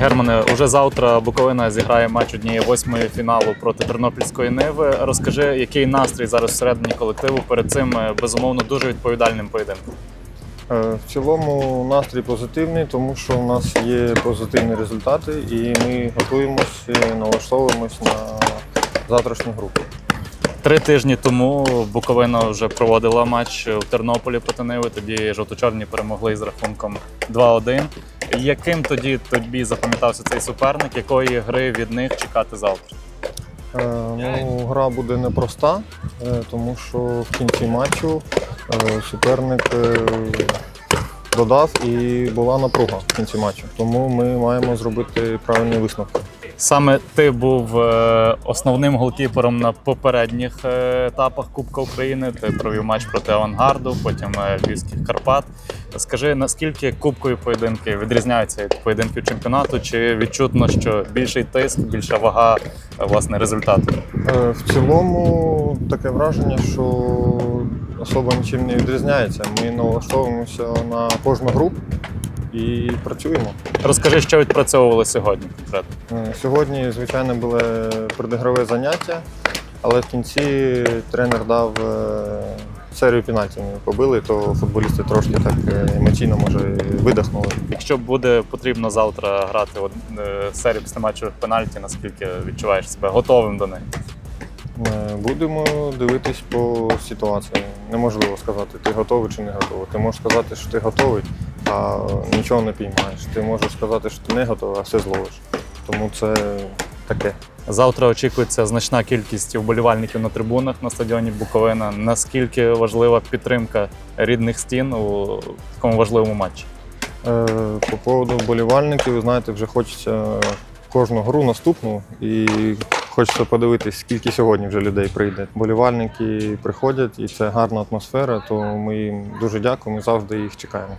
Германе, уже завтра Буковина зіграє матч однієї восьмої фіналу проти Тернопільської Ниви. Розкажи, який настрій зараз всередині колективу перед цим е, безумовно дуже відповідальним поєдинком. Е, В цілому настрій позитивний, тому що у нас є позитивні результати, і ми готуємось, і налаштовуємось на завтрашню групу. Три тижні тому Буковина вже проводила матч в Тернополі проти Ниви. Тоді жовто-чорні перемогли з рахунком 2-1. Яким тоді тобі запам'ятався цей суперник? Якої гри від них чекати завтра? Е, Ну, гра буде непроста, е, тому що в кінці матчу е, суперник е, додав і була напруга в кінці матчу. Тому ми маємо зробити правильні висновки. Саме ти був е, основним голкіпером на попередніх е, етапах Кубка України. Ти провів матч проти Авангарду, потім е, Львівських Карпат. Скажи, наскільки кубкові поєдинки відрізняються від поєдинків чемпіонату? Чи відчутно, що більший тиск, більша вага е, власне результату? Е, В цілому таке враження, що особа нічим не відрізняється. Ми налаштовуємося на кожну гру і працюємо. Розкажи, що відпрацьовували сьогодні конкретно. Е, Сьогодні, звичайно, було предігрове заняття, але в кінці тренер дав серію пенальтів. Ми побили, то футболісти трошки так е, емоційно може видихнули. Якщо буде потрібно завтра грати е, серію післяматчевих пенальті, наскільки відчуваєш себе готовим до них? Е, Будемо дивитись по ситуації. Неможливо сказати, ти готовий чи не готовий. Ти можеш сказати, що ти готовий, а нічого не піймаєш. Ти можеш сказати, що ти не готовий, а все зловиш. Тому це таке. Завтра очікується значна кількість вболівальників на трибунах на стадіоні Буковина. Наскільки важлива підтримка рідних стін у такому важливому матчі? Е, По поводу вболівальників, ви знаєте, вже хочеться кожну гру наступну і хочеться подивитись, скільки сьогодні вже людей прийде. Вболівальники приходять, і це гарна атмосфера, то ми їм дуже дякуємо завжди їх чекаємо.